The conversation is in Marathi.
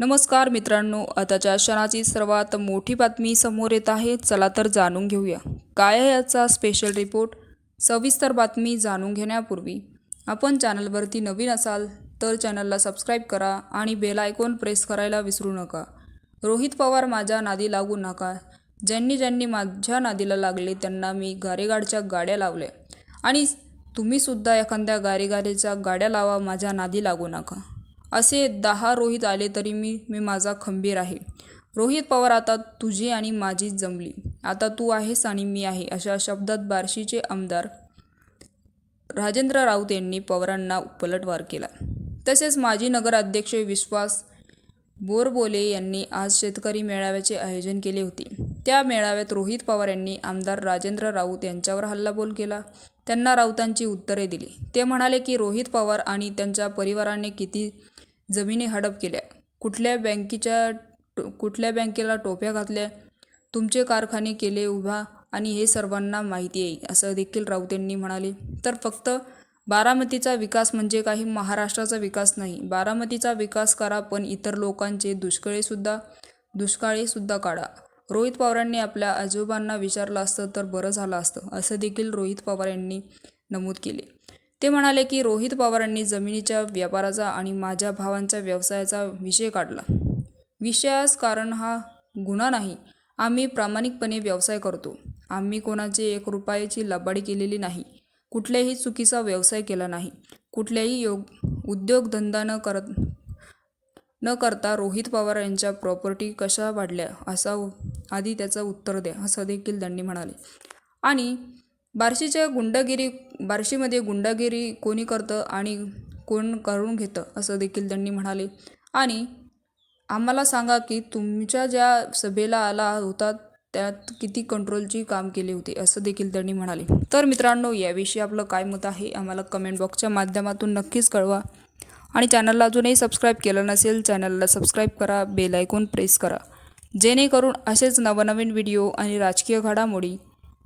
नमस्कार मित्रांनो आताच्या क्षणाची सर्वात मोठी बातमी समोर येत आहे. चला तर जाणून घेऊया. काय आहे याचा स्पेशल रिपोर्ट सविस्तर बातमी जाणून घेण्यापूर्वी आपण चॅनलवरती नवीन असाल तर चॅनलला सबस्क्राईब करा आणि बेल आयकॉन प्रेस करायला विसरू नका. रोहित पवार माझ्या नादी लागू नका. ज्यांनी ज्यांनी माझ्या नादीला लागले त्यांना मी गारेगाडच्या गाड्या लावल्या. आणि तुम्हीसुद्धा एखाद्या गारेगारेच्या गाड्या लावा माझ्या नादी लागू नका. असे दहा रोहित आले तरी मी मी माझा खंबीर आहे. रोहित पवार आता तुझी आणि माझी जमली. आता तू आहेस आणि मी आहे अशा शब्दात बार्शीचे आमदार राजेंद्र राऊत यांनी पवारांना पलटवार केला. तसेच माजी नगराध्यक्ष विश्वास बोरबोले यांनी आज शेतकरी मेळाव्याचे आयोजन केले होते. त्या मेळाव्यात रोहित पवार यांनी आमदार राजेंद्र राऊत यांच्यावर हल्लाबोल केला. त्यांना राऊतांची उत्तरे दिली. ते म्हणाले की रोहित पवार आणि त्यांच्या परिवाराने किती जमिनी हडप केल्या. कुठल्या बँकेच्या टो- कुठल्या बँकेला टोप्या घातल्या? तुमचे कारखाने केले उभा आणि हे सर्वांना माहिती आहे असं देखील राऊत यांनी म्हणाले. तर फक्त बारामतीचा विकास म्हणजे काही महाराष्ट्राचा विकास नाही. बारामतीचा विकास करा पण इतर लोकांचे दुष्काळेसुद्धा दुष्काळेसुद्धा काढा. रोहित पवारांनी आपल्या आजोबांना विचारलं असतं तर बरं झालं असतं असं देखील रोहित पवार यांनी नमूद केले. ते म्हणाले की रोहित पवारांनी जमिनीच्या व्यापाराचा आणि माझ्या भावांच्या व्यवसायाचा विषय काढला. विषयास कारण हा गुन्हा नाही. आम्ही प्रामाणिकपणे व्यवसाय करतो. आम्ही कोणाचे एक रुपयाची लबाडी केलेली नाही. कुठल्याही चुकीचा व्यवसाय केला नाही. कुठल्याही योग उद्योगधंदा न करत न करता रोहित पवार यांच्या प्रॉपर्टी कशा वाढल्या असा आधी त्याचं उत्तर द्या असं देखील त्यांनी म्हणाले. आणि बार्शीच्या गुंडगिरी बार्शीमध्ये गुंडगिरी कोणी करतं आणि कोण करून घेतं असं देखील त्यांनी म्हणाले. आणि आम्हाला सांगा की तुमच्या ज्या सभेला आला होता त्यात किती कंट्रोलची काम केले होते असं देखील त्यांनी म्हणाले. तर मित्रांनो याविषयी आपलं काय मत आहे आम्हाला कमेंट बॉक्सच्या माध्यमातून नक्कीच कळवा. आणि चॅनलला अजूनही सबस्क्राईब केलं नसेल चॅनलला सबस्क्राईब करा बेल आयकॉन प्रेस करा. जेणेकरून असेच नवनवीन व्हिडिओ आणि राजकीय घडामोडी